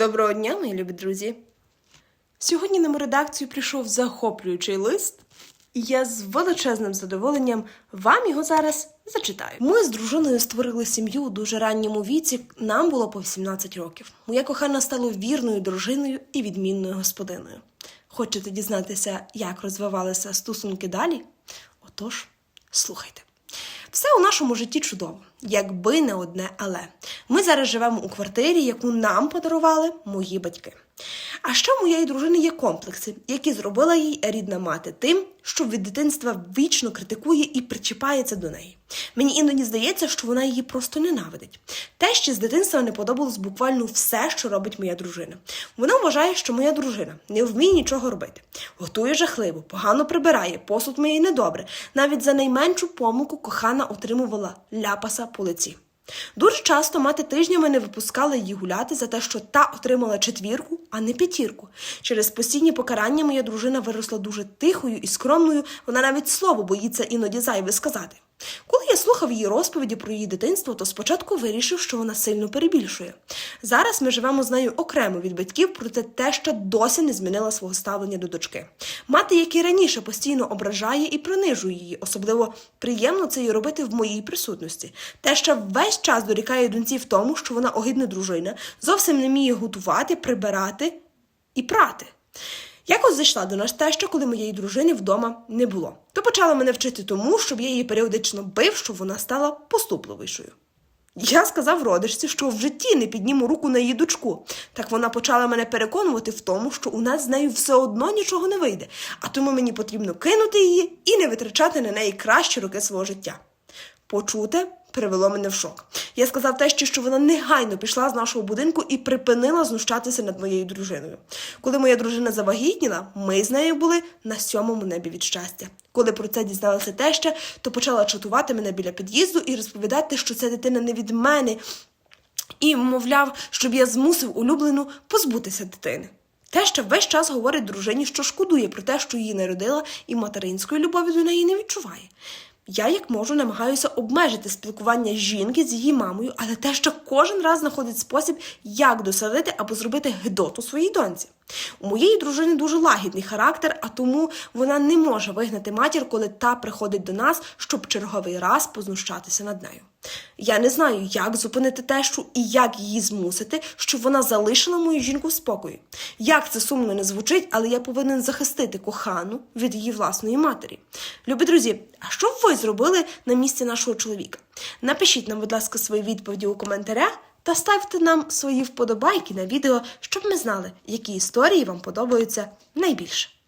Доброго дня, мої любі друзі. Сьогодні нам у редакцію прийшов захоплюючий лист, і я з величезним задоволенням вам його зараз зачитаю. Ми з дружиною створили сім'ю у дуже ранньому віці. Нам було по 18 років. Моя кохана стала вірною дружиною і відмінною господиною. Хочете дізнатися, як розвивалися стосунки далі? Отож, слухайте. Все у нашому житті чудово, якби не одне але. Ми зараз живемо у квартирі, яку нам подарували мої батьки. А ще у моєї дружини є комплекси, які зробила їй рідна мати тим, що від дитинства вічно критикує і причіпається до неї. Мені іноді здається, що вона її просто ненавидить. Те, що з дитинства не подобалось буквально все, що робить моя дружина. Вона вважає, що моя дружина не вміє нічого робити. Готує жахливо, погано прибирає, посуд миє недобре. Навіть за найменшу помилку кохана отримувала ляпаса по лиці. Дуже часто мати тижнями не випускала її гуляти за те, що та отримала четвірку, а не п'ятірку. Через постійні покарання моя дружина виросла дуже тихою і скромною, вона навіть слово боїться іноді зайве сказати. Коли я слухав її розповіді про її дитинство, то спочатку вирішив, що вона сильно перебільшує. Зараз ми живемо з нею окремо від батьків, проте те, що досі не змінила свого ставлення до дочки. Мати, як і раніше, постійно ображає і принижує її, особливо приємно це їй робити в моїй присутності. Те, що весь час дорікає доньці в тому, що вона огидна дружина, зовсім не вміє готувати, прибирати і прати. Якось зайшла до нас теща, коли моєї дружини вдома не було. То почала мене вчити тому, щоб я її періодично бив, щоб вона стала поступливішою. Я сказав родичці, що в житті не підніму руку на її дочку. Так вона почала мене переконувати в тому, що у нас з нею все одно нічого не вийде, а тому мені потрібно кинути її і не витрачати на неї кращі роки свого життя. Почуте привело мене в шок. Я сказав тещі, що вона негайно пішла з нашого будинку і припинила знущатися над моєю дружиною. Коли моя дружина завагітніла, ми з нею були на сьомому небі від щастя. Коли про це дізналася теща, то почала чатувати мене біля під'їзду і розповідати, що ця дитина не від мене, і мовляв, щоб я змусив улюблену позбутися дитини. Теща весь час говорить дружині, що шкодує про те, що її народила, і материнської любові до неї не відчуває. Я, як можу, намагаюся обмежити спілкування жінки з її мамою, але те, що кожен раз знаходить спосіб, як досадити або зробити гидоту своїй доньці. У моєї дружини дуже лагідний характер, а тому вона не може вигнати матір, коли та приходить до нас, щоб черговий раз познущатися над нею. Я не знаю, як зупинити тещу і як її змусити, щоб вона залишила мою жінку в спокої. Як це сумно не звучить, але я повинен захистити кохану від її власної матері. Любі друзі, а що б ви зробили на місці нашого чоловіка? Напишіть нам, будь ласка, свої відповіді у коментарях та ставте нам свої вподобайки на відео, щоб ми знали, які історії вам подобаються найбільше.